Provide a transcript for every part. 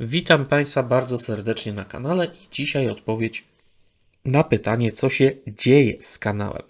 Witam Państwa bardzo serdecznie na kanale i dzisiaj odpowiedź na pytanie, co się dzieje z kanałem.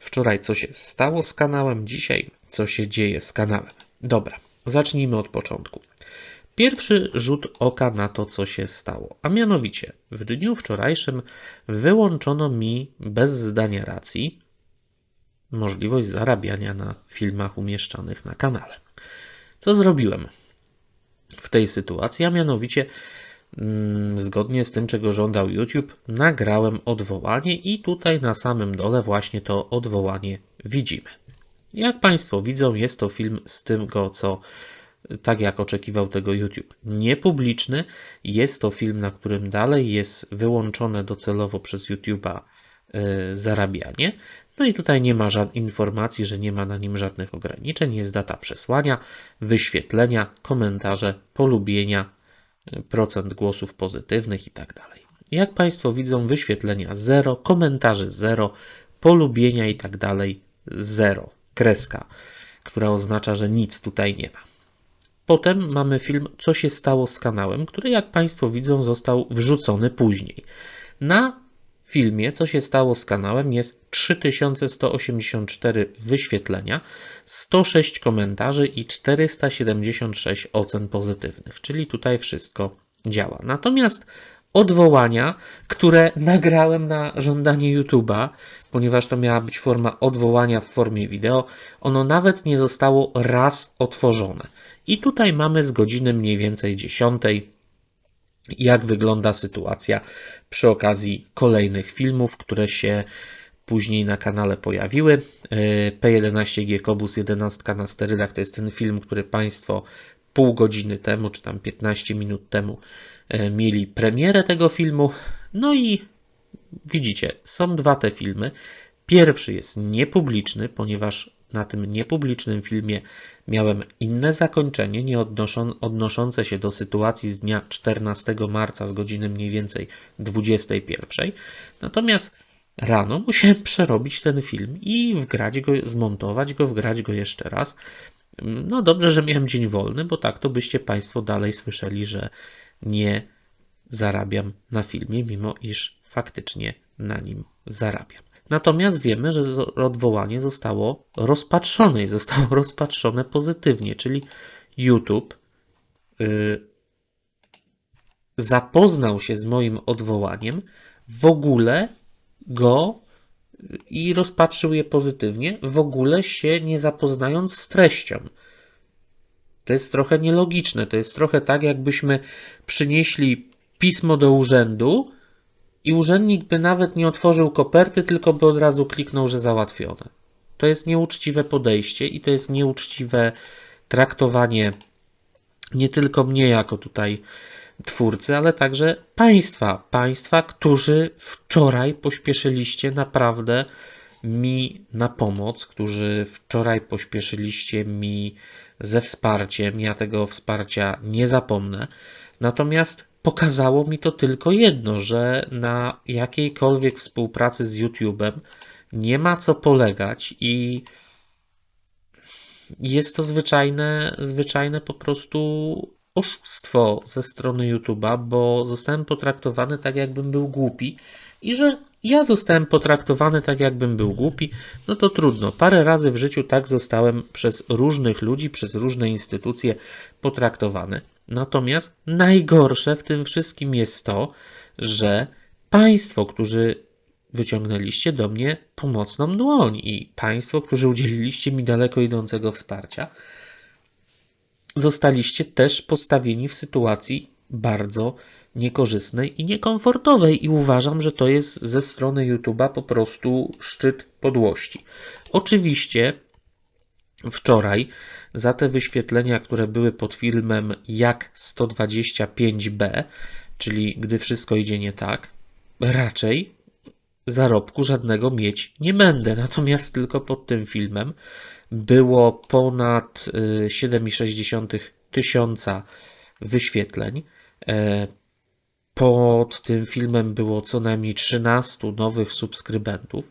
Wczoraj co się stało z kanałem, dzisiaj co się dzieje z kanałem. Dobra, zacznijmy od początku. Pierwszy rzut oka na to, co się stało, a mianowicie w dniu wczorajszym wyłączono mi bez zdania racji możliwość zarabiania na filmach umieszczanych na kanale. Co zrobiłem? W tej sytuacji, a mianowicie mm, zgodnie z tym, czego żądał YouTube, nagrałem odwołanie i tutaj na samym dole właśnie to odwołanie widzimy. Jak Państwo widzą, jest to film z tym, co tak jak oczekiwał tego YouTube, niepubliczny. Jest to film, na którym dalej jest wyłączone docelowo przez YouTube'a yy, zarabianie. No i tutaj nie ma żadnych informacji, że nie ma na nim żadnych ograniczeń. Jest data przesłania, wyświetlenia, komentarze, polubienia, procent głosów pozytywnych i tak dalej. Jak Państwo widzą, wyświetlenia 0, komentarze 0, polubienia i tak dalej 0. Kreska, która oznacza, że nic tutaj nie ma. Potem mamy film Co się stało z kanałem, który jak Państwo widzą został wrzucony później. Na filmie, co się stało z kanałem, jest 3184 wyświetlenia, 106 komentarzy i 476 ocen pozytywnych, czyli tutaj wszystko działa. Natomiast odwołania, które nagrałem na żądanie YouTube'a, ponieważ to miała być forma odwołania w formie wideo, ono nawet nie zostało raz otworzone. I tutaj mamy z godziny mniej więcej 10 jak wygląda sytuacja przy okazji kolejnych filmów, które się później na kanale pojawiły. E, P11G Kobus 11 na sterydach to jest ten film, który Państwo pół godziny temu, czy tam 15 minut temu e, mieli premierę tego filmu. No i widzicie, są dwa te filmy. Pierwszy jest niepubliczny, ponieważ na tym niepublicznym filmie miałem inne zakończenie, nie odnoszące się do sytuacji z dnia 14 marca z godziny mniej więcej 21. Natomiast rano musiałem przerobić ten film i wgrać go, zmontować go, wgrać go jeszcze raz. No dobrze, że miałem dzień wolny, bo tak to byście Państwo dalej słyszeli, że nie zarabiam na filmie, mimo iż faktycznie na nim zarabiam. Natomiast wiemy, że odwołanie zostało rozpatrzone i zostało rozpatrzone pozytywnie, czyli YouTube yy, zapoznał się z moim odwołaniem, w ogóle go i rozpatrzył je pozytywnie, w ogóle się nie zapoznając z treścią. To jest trochę nielogiczne. To jest trochę tak, jakbyśmy przynieśli pismo do urzędu, i urzędnik by nawet nie otworzył koperty, tylko by od razu kliknął, że załatwione. To jest nieuczciwe podejście i to jest nieuczciwe traktowanie nie tylko mnie jako tutaj twórcy, ale także państwa. Państwa, którzy wczoraj pośpieszyliście naprawdę mi na pomoc, którzy wczoraj pośpieszyliście mi ze wsparciem. Ja tego wsparcia nie zapomnę. Natomiast pokazało mi to tylko jedno, że na jakiejkolwiek współpracy z YouTube'em nie ma co polegać i jest to zwyczajne, zwyczajne po prostu oszustwo ze strony YouTube'a, bo zostałem potraktowany tak, jakbym był głupi i że ja zostałem potraktowany tak, jakbym był głupi, no to trudno. Parę razy w życiu tak zostałem przez różnych ludzi, przez różne instytucje potraktowany. Natomiast najgorsze w tym wszystkim jest to, że Państwo, którzy wyciągnęliście do mnie pomocną dłoń i Państwo, którzy udzieliliście mi daleko idącego wsparcia, zostaliście też postawieni w sytuacji bardzo niekorzystnej i niekomfortowej, i uważam, że to jest ze strony YouTube'a po prostu szczyt podłości. Oczywiście wczoraj za te wyświetlenia, które były pod filmem jak 125b, czyli gdy wszystko idzie nie tak, raczej zarobku żadnego mieć nie będę. Natomiast tylko pod tym filmem było ponad 7,6 y, tysiąca wyświetleń. Pod tym filmem było co najmniej 13 nowych subskrybentów.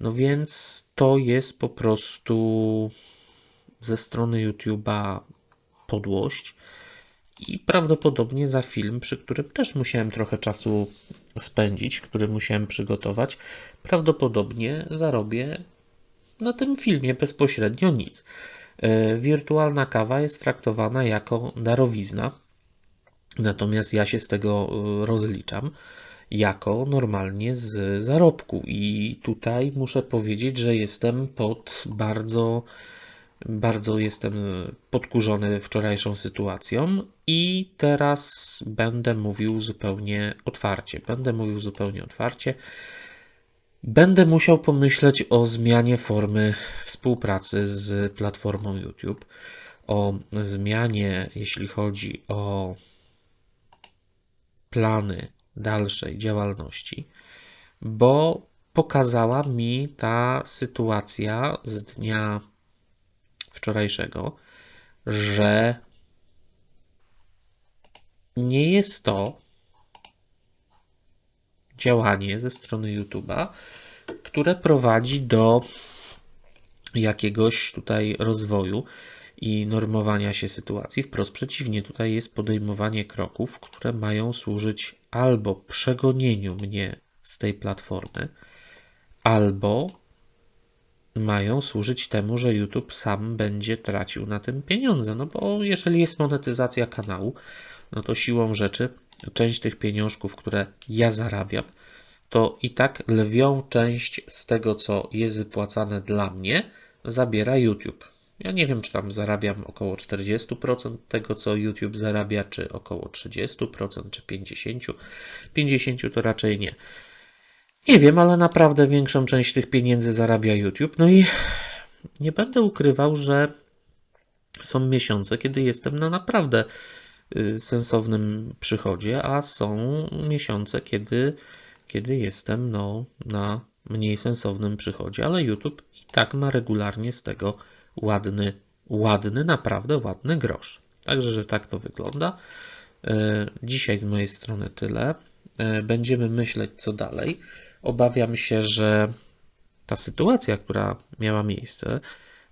No więc to jest po prostu ze strony YouTube'a podłość i prawdopodobnie za film, przy którym też musiałem trochę czasu spędzić, który musiałem przygotować, prawdopodobnie zarobię na tym filmie bezpośrednio nic. E, wirtualna kawa jest traktowana jako darowizna, natomiast ja się z tego e, rozliczam jako normalnie z zarobku. I tutaj muszę powiedzieć, że jestem pod bardzo, bardzo jestem podkurzony wczorajszą sytuacją i teraz będę mówił zupełnie otwarcie. Będę mówił zupełnie otwarcie. Będę musiał pomyśleć o zmianie formy współpracy z platformą YouTube, o zmianie, jeśli chodzi o plany dalszej działalności, bo pokazała mi ta sytuacja z dnia wczorajszego, że nie jest to działanie ze strony YouTube'a, które prowadzi do jakiegoś tutaj rozwoju i normowania się sytuacji. Wprost przeciwnie, tutaj jest podejmowanie kroków, które mają służyć albo przegonieniu mnie z tej platformy, albo mają służyć temu, że YouTube sam będzie tracił na tym pieniądze. No bo jeżeli jest monetyzacja kanału, no to siłą rzeczy część tych pieniążków, które ja zarabiam, to i tak lwią część z tego, co jest wypłacane dla mnie, zabiera YouTube. Ja nie wiem, czy tam zarabiam około 40% tego, co YouTube zarabia, czy około 30%, czy 50%. 50% to raczej nie. Nie wiem, ale naprawdę większą część tych pieniędzy zarabia YouTube. No i nie będę ukrywał, że są miesiące, kiedy jestem na naprawdę y, sensownym przychodzie, a są miesiące, kiedy, kiedy jestem no, na mniej sensownym przychodzie, ale YouTube i tak ma regularnie z tego ładny, ładny, naprawdę ładny grosz. Także, że tak to wygląda. E, dzisiaj z mojej strony tyle. E, będziemy myśleć, co dalej. Obawiam się, że ta sytuacja, która miała miejsce,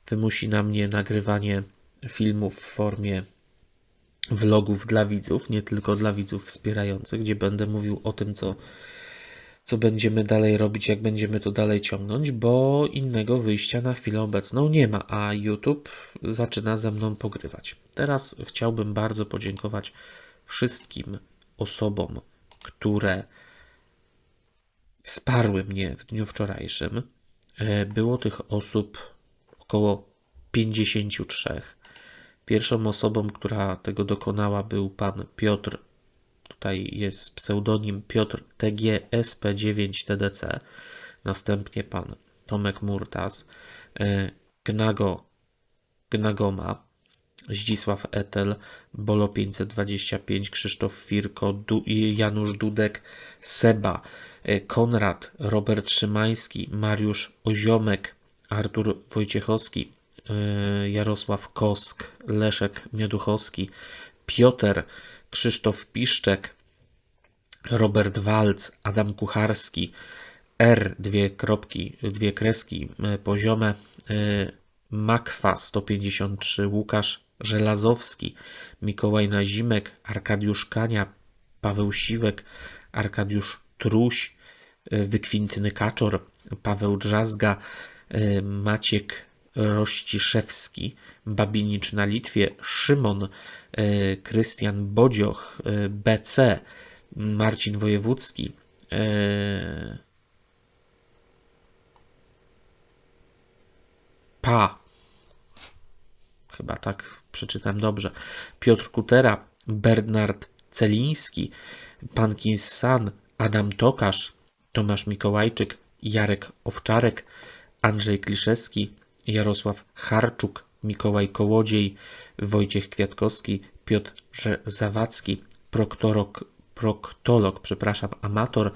wymusi na mnie nagrywanie filmów w formie vlogów dla widzów, nie tylko dla widzów wspierających, gdzie będę mówił o tym, co co będziemy dalej robić, jak będziemy to dalej ciągnąć, bo innego wyjścia na chwilę obecną nie ma, a YouTube zaczyna ze mną pogrywać. Teraz chciałbym bardzo podziękować wszystkim osobom, które wsparły mnie w dniu wczorajszym. E, było tych osób około 53. Pierwszą osobą, która tego dokonała, był pan Piotr Tutaj jest pseudonim Piotr TGSP9TDC, następnie pan Tomek Murtas, e, Gnago, Gnagoma, Zdzisław Etel, Bolo 525, Krzysztof Firko, du, Janusz Dudek, Seba, e, Konrad, Robert Szymański, Mariusz Oziomek, Artur Wojciechowski, Jarosław Kosk, Leszek Mioduchowski, Piotr Krzysztof Piszczek, Robert Walc, Adam Kucharski, R, dwie kropki, dwie kreski, e, poziome, e, Makwa 153, Łukasz Żelazowski, Mikołaj Nazimek, Arkadiusz Kania, Paweł Siwek, Arkadiusz Truś, e, Wykwintny Kaczor, Paweł Drzazga, Maciek Rościszewski, Babinicz na Litwie, Szymon E, Krystian Bodzioch, e, BC, Marcin Wojewódzki, e, Pa, chyba tak przeczytam dobrze, Piotr Kutera, Bernard Celiński, Pan San, Adam Tokarz, Tomasz Mikołajczyk, Jarek Owczarek, Andrzej Kliszewski, Jarosław Harczuk, Mikołaj Kołodziej, Wojciech Kwiatkowski, Piotr Zawadzki, proktorok, proktolog, przepraszam, amator,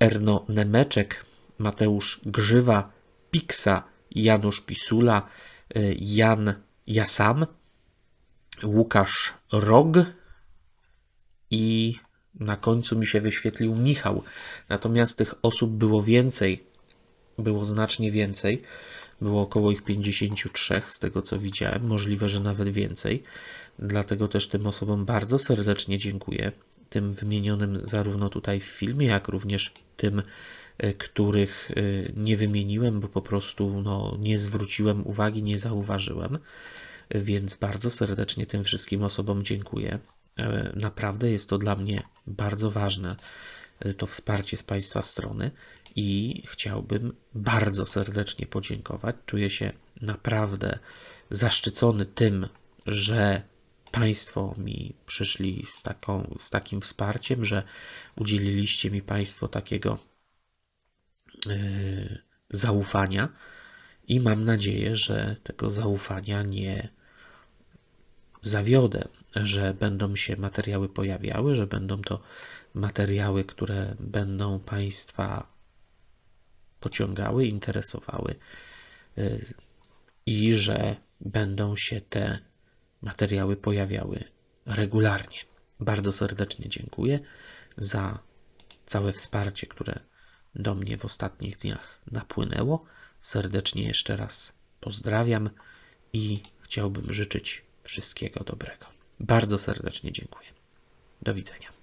Erno Nemeczek, Mateusz Grzywa, Piksa, Janusz Pisula, y, Jan Jasam, Łukasz Rog i na końcu mi się wyświetlił Michał. Natomiast tych osób było więcej, było znacznie więcej Było około ich 53 z tego co widziałem, możliwe, że nawet więcej. Dlatego też tym osobom bardzo serdecznie dziękuję. Tym wymienionym zarówno tutaj w filmie, jak również tym, e, których e, nie wymieniłem, bo po prostu no, nie zwróciłem uwagi, nie zauważyłem. Więc bardzo serdecznie tym wszystkim osobom dziękuję. E, Naprawdę jest to dla mnie bardzo ważne, to wsparcie z Państwa strony i chciałbym bardzo serdecznie podziękować. Czuję się naprawdę zaszczycony tym, że Państwo mi przyszli z, taką, z takim wsparciem, że udzieliliście mi Państwo takiego e, zaufania i mam nadzieję, że tego zaufania nie zawiodę, że będą się materiały pojawiały, że będą to materiały, które będą Państwa pociągały, interesowały y, i że będą się te materiały pojawiały regularnie. Bardzo serdecznie dziękuję za całe wsparcie, które do mnie w ostatnich dniach napłynęło. Serdecznie jeszcze raz pozdrawiam i chciałbym życzyć wszystkiego dobrego. Bardzo serdecznie dziękuję. Do widzenia.